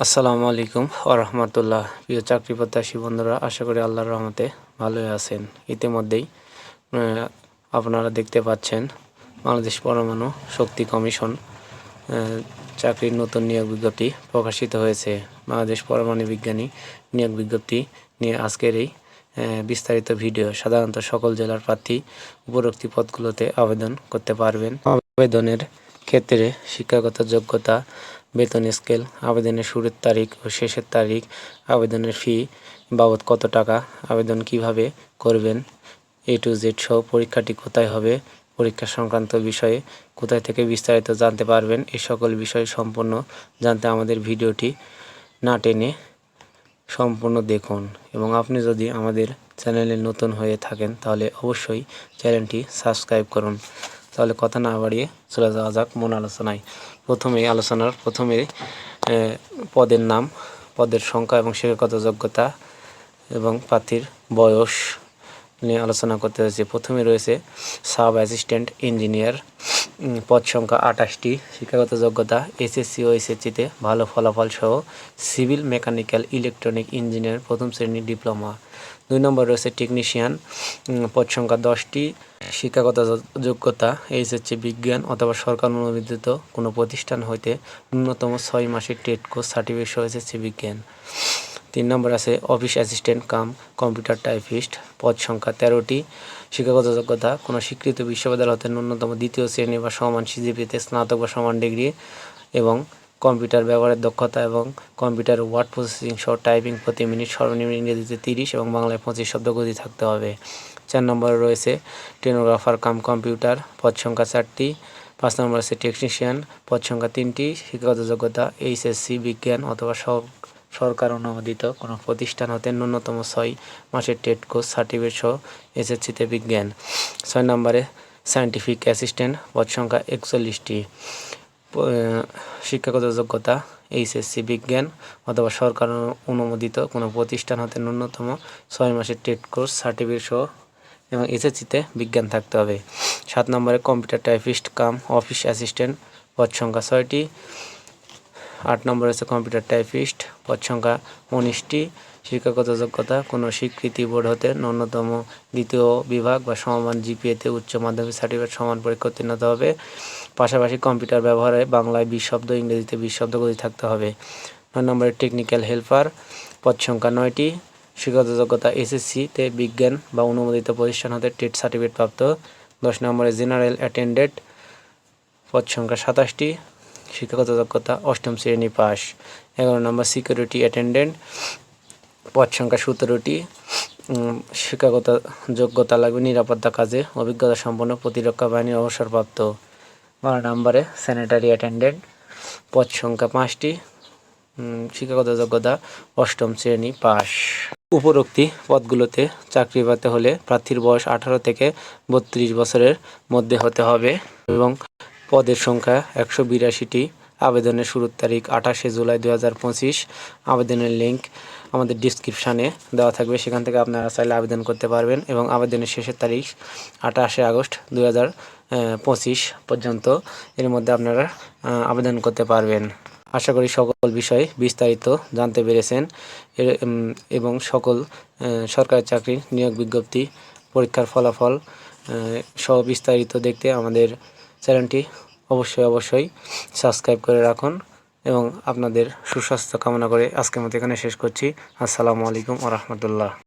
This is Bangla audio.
আসসালামু আলাইকুম রহমতুল্লাহ। প্রিয় চাকরি প্রত্যাশী বন্ধুরা, আশা করি আল্লাহর রহমতে ভালোই আছেন। ইতিমধ্যেই আপনারা দেখতে পাচ্ছেন বাংলাদেশ পরমাণু শক্তি কমিশন চাকরির নতুন নিয়োগ বিজ্ঞপ্তি প্রকাশিত হয়েছে। বাংলাদেশ পরমাণু বিজ্ঞানী নিয়োগ বিজ্ঞপ্তি নিয়ে আজকের এই বিস্তারিত ভিডিও সাধারণত সকল জেলার প্রার্থী উপরোক্তি পদগুলোতে আবেদন করতে পারবেন। আবেদনের ক্ষেত্রে শিক্ষাগত যোগ্যতা, বেতন স্কেল আবেদনের শুরুর তারিখ ও শেষের তারিখ, আবেদনের ফি বাবদ কত টাকা, আবেদন কীভাবে করবেন এ টু জেড সহ পরীক্ষাটি কোথায় হবে, পরীক্ষা সংক্রান্ত বিষয়ে কোথায় থেকে বিস্তারিত জানতে পারবেন এই সকল বিষয় সম্পূর্ণ জানতে আমাদের ভিডিওটি না টেনে সম্পূর্ণ দেখুন। এবং আপনি যদি আমাদের চ্যানেলে নতুন হয়ে থাকেন, তাহলে অবশ্যই চ্যানেলটি সাবস্ক্রাইব করুন। তাহলে কথা না বাড়িয়ে চলে যাওয়া যাক, মন আলোচনায়। প্রথমে আলোচনার, প্রথমে পদের নাম, পদের সংখ্যা এবং শিক্ষাগত যোগ্যতা এবং প্রার্থীর বয়স নিয়ে আলোচনা করতে হয়েছে প্রথমে রয়েছে সাব অ্যাসিস্ট্যান্ট ইঞ্জিনিয়ার পদ সংখ্যা আঠাশটি, শিক্ষাগত যোগ্যতা এসএসসি ও এসএসসিতে ভালো ফলাফল সহ সিভিল, মেকানিক্যাল, ইলেকট্রনিক ইঞ্জিনিয়ার প্রথম শ্রেণির ডিপ্লোমা। দুই নম্বর রয়েছে টেকনিশিয়ান পদ সংখ্যা দশটি, শিক্ষাগত যোগ্যতা এইচএসসি বিজ্ঞান অথবা সরকার অনুমোদিত কোনো প্রতিষ্ঠান হইতে ন্যূনতম ছয় মাসের টেট কোর্স, সার্টিফিকেট সহ এসএসসি বিজ্ঞান। তিন নম্বর আছে office assistant cum, computer typist, পদ সংখ্যা তেরোটি। শিক্ষাগত যোগ্যতা কোনো স্বীকৃত বিশ্ববিদ্যালয় হতে ন্যূনতম দ্বিতীয় শ্রেণি বা সমান সিজিপিতে স্নাতক বা সমান ডিগ্রি এবং কম্পিউটার ব্যবহারের দক্ষতা এবং কম্পিউটার ওয়ার্ড প্রসেসিং সহ টাইপিং প্রতি মিনিট সর্বনিম্ন ইংরেজিতে তিরিশ এবং বাংলায় পঁচিশ শব্দগতি থাকতে হবে। চার নম্বরে রয়েছে টেনোগ্রাফার কাম কম্পিউটার, পদ সংখ্যা চারটি। পাঁচ নম্বর আছে টেকনিশিয়ান, পদ সংখ্যা তিনটি। শিক্ষাগত যোগ্যতা এইচএসসি, বিজ্ঞান অথবা সরকার অনুমোদিত। কোনো প্রতিষ্ঠান হতে ন্যূনতম ছয় মাসের টেট কোর্স, সার্টিফিকেট সহ এসএসসিতে বিজ্ঞান। ছয় নম্বরে সায়েন্টিফিক অ্যাসিস্ট্যান্ট, পদ সংখ্যা একচল্লিশটি। শিক্ষাগত যোগ্যতা, এইচএসসি বিজ্ঞান অথবা সরকার অনুমোদিত। কোনো প্রতিষ্ঠান হতে ন্যূনতম ছয় মাসের টেট কোর্স, সার্টিফিকেট সহ এবং এসএসসিতে বিজ্ঞান থাকতে হবে। সাত নম্বরে computer typist cum, office assistant, পদ সংখ্যা ছয়টি। আট নম্বর আছে কম্পিউটার টাইপিস্ট পদ সংখ্যা উনিশটি, শিক্ষাগত যোগ্যতা, কোনো স্বীকৃতি বোর্ড হতে ন্যূনতম দ্বিতীয় বিভাগ বা সমান জিপিএতে উচ্চ মাধ্যমিক সার্টিফিকেট সমান পরীক্ষা উত্তীর্ণ হতে হবে। পাশাপাশি কম্পিউটার ব্যবহারে বাংলায় বিশ শব্দ, ইংরেজিতে বিশ শব্দ গতি থাকতে হবে। নয় নম্বরে টেকনিক্যাল হেল্পার পদ সংখ্যা নয়টি, শিক্ষাগত যোগ্যতা এসএসসিতে বিজ্ঞান বা অনুমোদিত প্রতিষ্ঠান হতে টেট সার্টিফিকেট প্রাপ্ত। দশ নম্বরে জেনারেল অ্যাটেন্ডেন্ট পদ সংখ্যা সাতাশটি শিক্ষাগত যোগ্যতা অষ্টম শ্রেণি পাস এগারো নম্বর সিকিউরিটি অ্যাটেন্ডেন্ট পদ সংখ্যা সতেরোটি শিক্ষাগত যোগ্যতা লাগবে নিরাপত্তা কাজে, অভিজ্ঞতা সম্পন্ন, প্রতিরক্ষা বাহিনীর অবসরপ্রাপ্ত। বারো নম্বরে স্যানিটারি অ্যাটেন্ডেন্ট পদ সংখ্যা পাঁচটি শিক্ষাগত যোগ্যতা অষ্টম শ্রেণি পাস উপরোক্তি পদগুলোতে চাকরি পেতে হলে প্রার্থীর বয়স আঠারো থেকে বত্রিশ বছরের মধ্যে হতে হবে এবং পদের সংখ্যা একশো বিরাশিটি। আবেদনের শুরুর তারিখ আঠাশে জুলাই দু হাজার পঁচিশ। আবেদনের লিঙ্ক আমাদের ডিসক্রিপশানে দেওয়া থাকবে। সেখান থেকে আপনারা চাইলে আবেদন করতে পারবেন এবং আবেদনের শেষের তারিখ আঠাশে আগস্ট দু হাজার পঁচিশ পর্যন্ত। এর মধ্যে আপনারা আবেদন করতে পারবেন। আশা করি সকল বিষয়ে বিস্তারিত জানতে পেরেছেন। এবং সকল সরকারি চাকরির নিয়োগ বিজ্ঞপ্তি পরীক্ষার ফলাফল সহ বিস্তারিত দেখতে আমাদের চ্যানেলটি অবশ্যই অবশ্যই সাবস্ক্রাইব করে রাখুন এবং আপনাদের সুস্বাস্থ্য কামনা করে আজকের মতো এখানে শেষ করছি। আসসালামু আলাইকুম ও রহমতুল্লাহ।